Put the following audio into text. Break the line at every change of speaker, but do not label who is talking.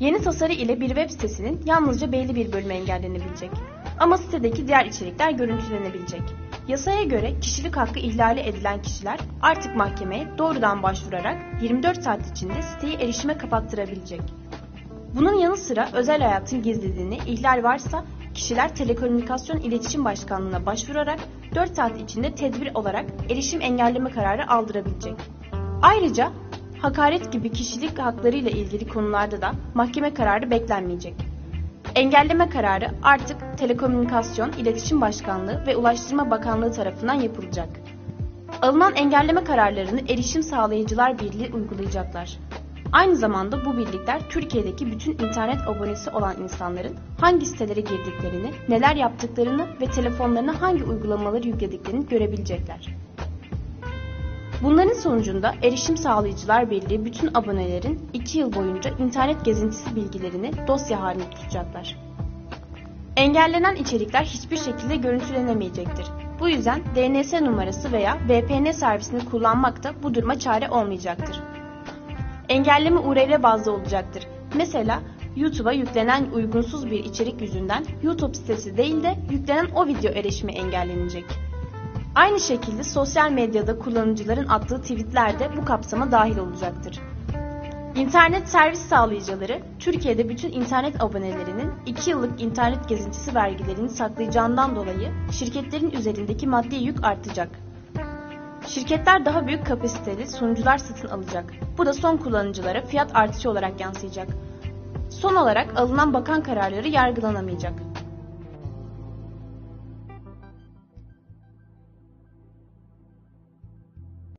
Yeni tasarı ile bir web sitesinin yalnızca belli bir bölümü engellenebilecek. Ama sitedeki diğer içerikler görüntülenebilecek. Yasaya göre kişilik hakkı ihlali edilen kişiler artık mahkemeye doğrudan başvurarak 24 saat içinde siteyi erişime kapattırabilecek. Bunun yanı sıra özel hayatın gizliliğini ihlal varsa kişiler Telekomünikasyon İletişim Başkanlığı'na başvurarak 4 saat içinde tedbir olarak erişim engelleme kararı aldırabilecek. Ayrıca hakaret gibi kişilik haklarıyla ilgili konularda da mahkeme kararı beklenmeyecek. Engelleme kararı artık Telekomünikasyon İletişim Başkanlığı ve Ulaştırma Bakanlığı tarafından yapılacak. Alınan engelleme kararlarını Erişim Sağlayıcılar Birliği uygulayacaklar. Aynı zamanda bu birlikler Türkiye'deki bütün internet abonesi olan insanların hangi sitelere girdiklerini, neler yaptıklarını ve telefonlarına hangi uygulamaları yüklediklerini görebilecekler. Bunların sonucunda Erişim Sağlayıcılar Birliği bütün abonelerin 2 yıl boyunca internet gezintisi bilgilerini dosya halinde tutacaklar. Engellenen içerikler hiçbir şekilde görüntülenemeyecektir. Bu yüzden DNS numarası veya VPN servisini kullanmak da bu duruma çare olmayacaktır. Engelleme URL bazlı olacaktır. Mesela YouTube'a yüklenen uygunsuz bir içerik yüzünden YouTube sitesi değil de yüklenen o video erişimi engellenecek. Aynı şekilde sosyal medyada kullanıcıların attığı tweetler de bu kapsama dahil olacaktır. İnternet servis sağlayıcıları Türkiye'de bütün internet abonelerinin 2 yıllık internet gezintisi vergilerini saklayacağından dolayı şirketlerin üzerindeki maddi yük artacak. Şirketler daha büyük kapasiteli sunucular satın alacak. Bu da son kullanıcılara fiyat artışı olarak yansıyacak. Son olarak alınan bakan kararları yargılanamayacak.